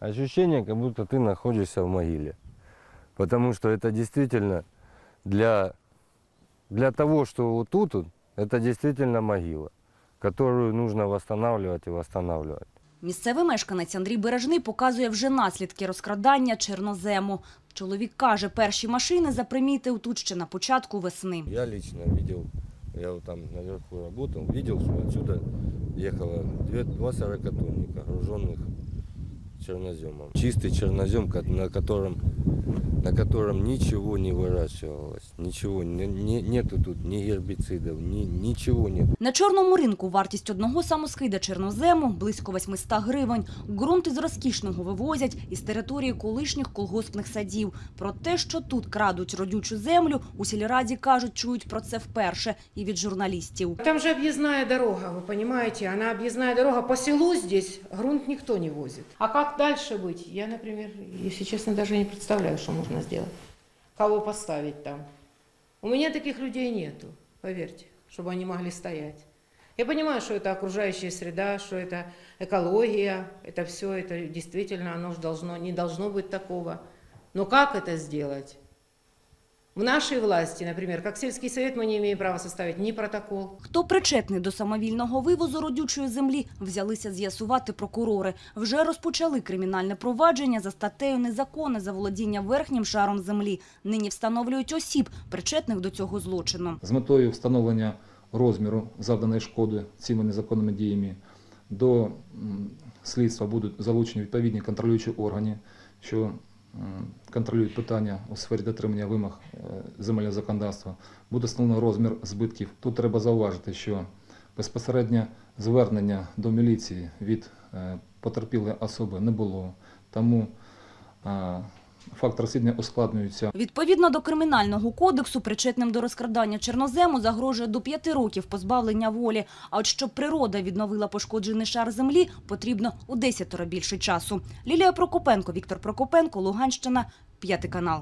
Ощущение, как будто ты находишься в могиле. Потому что это действительно для, для того, что вот тут, вот, это действительно могила, которую нужно восстанавливать и восстанавливать. Місцевий мешканець Андрій Бережний показує вже наслідки розкрадання чорнозему. Чоловік каже, перші машини запримітив тут ще на початку весни. Я лично видел, я вот там наверху работал, видел, что отсюда ехало две, два сорокатонника, груженных черноземом. Чистый чернозем, ко- на котором, на котором ничего не выращивалось, ничего, не- не- нету тут ни гербицидов, ни, ничего нет. На чорному ринку вартість одного самоскида чорнозему – близько 800 гривень. Ґрунт із розкішного вивозять із території колишніх колгоспних садів. Про те, що тут крадуть родючу землю, у сільраді кажуть, чують про це вперше і від журналістів. Там же объездная дорога, вы понимаете, она объездная дорога. По селу здесь грунт никто не возит. А как дальше быть? Я, например, если честно, даже не представляю, что можно сделать. Кого поставить там? У меня таких людей нету, поверьте, чтобы они могли стоять. Я понимаю, что это окружающая среда, что это экология, это все, это действительно, оно же должно, не должно быть такого. Но как это сделать? В нашей власти, например, как сельский совет, мы не имеем права составить ни протокол, Хто причетний до самовільного вивозу родючої землі, взялися з'ясувати прокурори. Вже розпочали кримінальне провадження за статтею «Незаконне заволодіння верхнім шаром землі». Нині встановлюють осіб, причетних до цього злочину. з метою встановлення розміру завданої шкоди цими незаконними діями до слідства будуть залучені відповідні контролюючі органи, що контролюють питання у сфері дотримання вимог е, земельного законодавства. Буде встановлено розмір збитків. Тут треба зауважити, що безпосереднє звернення до міліції від е, потерпілої особи не було, тому е, факт розслідування ускладнюється Відповідно до Кримінального кодексу, причетним до розкрадання чорнозему загрожує до п'яти років позбавлення волі. А от щоб природа відновила пошкоджений шар землі, потрібно у десятеро більше часу. Лілія Прокопенко, Віктор Прокопенко, Луганщина, п'ятий канал.